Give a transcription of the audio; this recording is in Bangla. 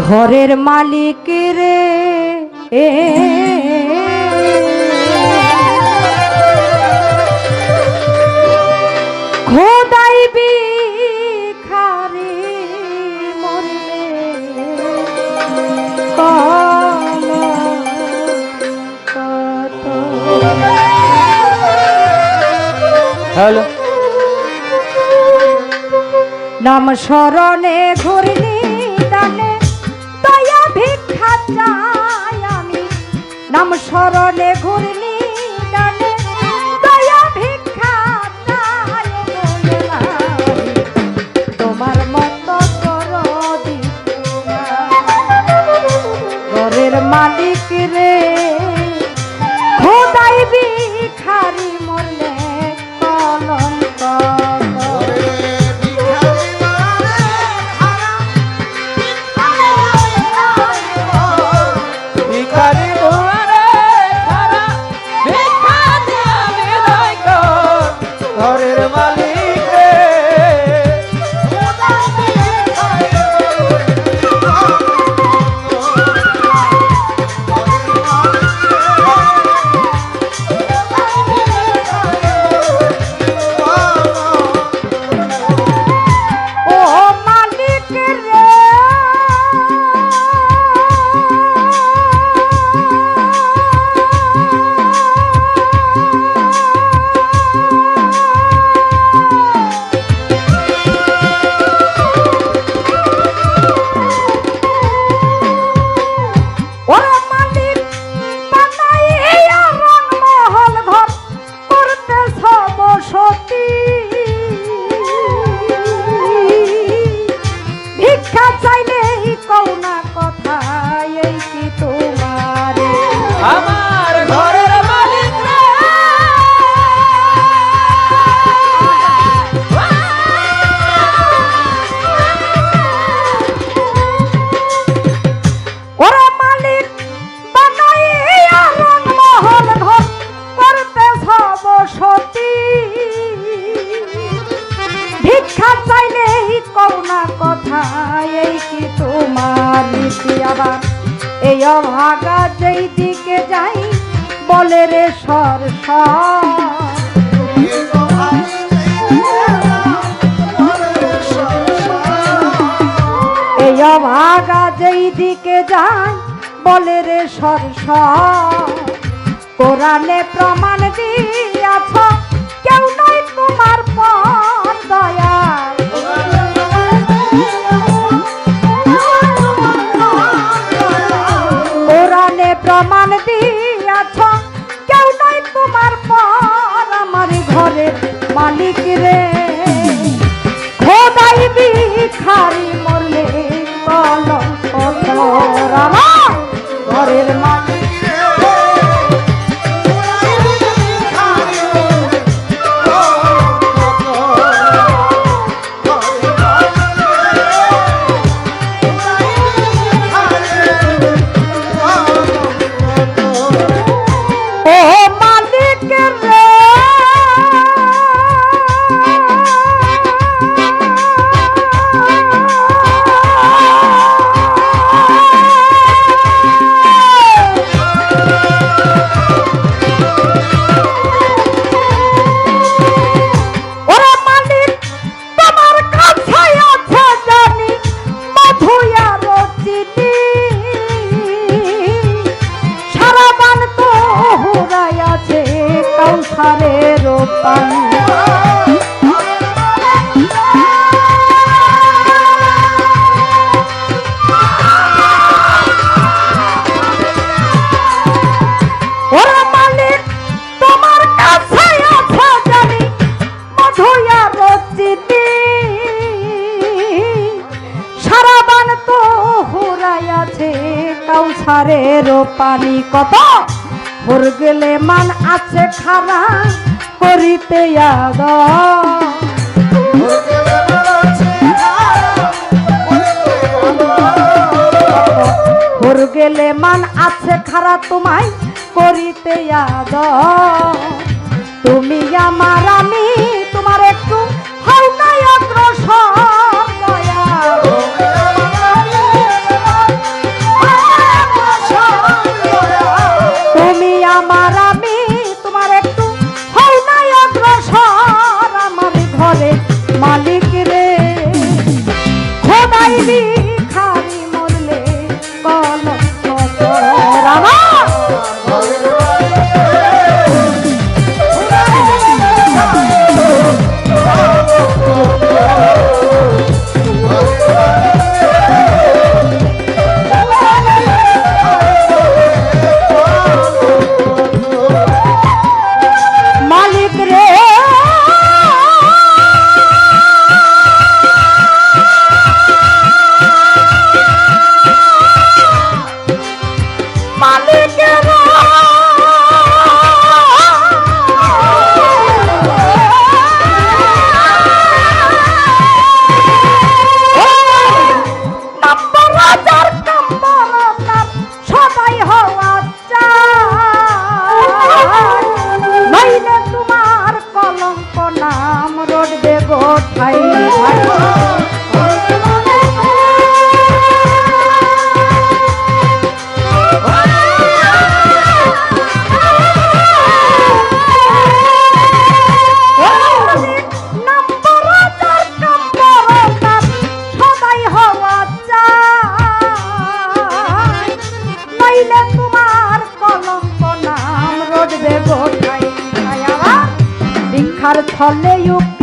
ঘরের মালিক রে এ হ্যালো নাম স্মরণে ঘুরনি নাম ঘুরলি ঘুরনি দয়া ভিক্ষা। তোমার মতো কর ঘরের মালিক রে অভাগা যেই দিকে যাই, বলে রে সর এই অভাগা যেই দিকে যাই, বলে রে সর কোরআনে প্রমাণ দিয়াছ মালিক রে। কৌশারের পানি কত? ভোর গেলে মান আছে খারা, করিতে আগ। হর গেলে মান আছে খারা, তোমায় করিতে আগ। তুমি আমার আমি দীক্ষার ছলে উকিল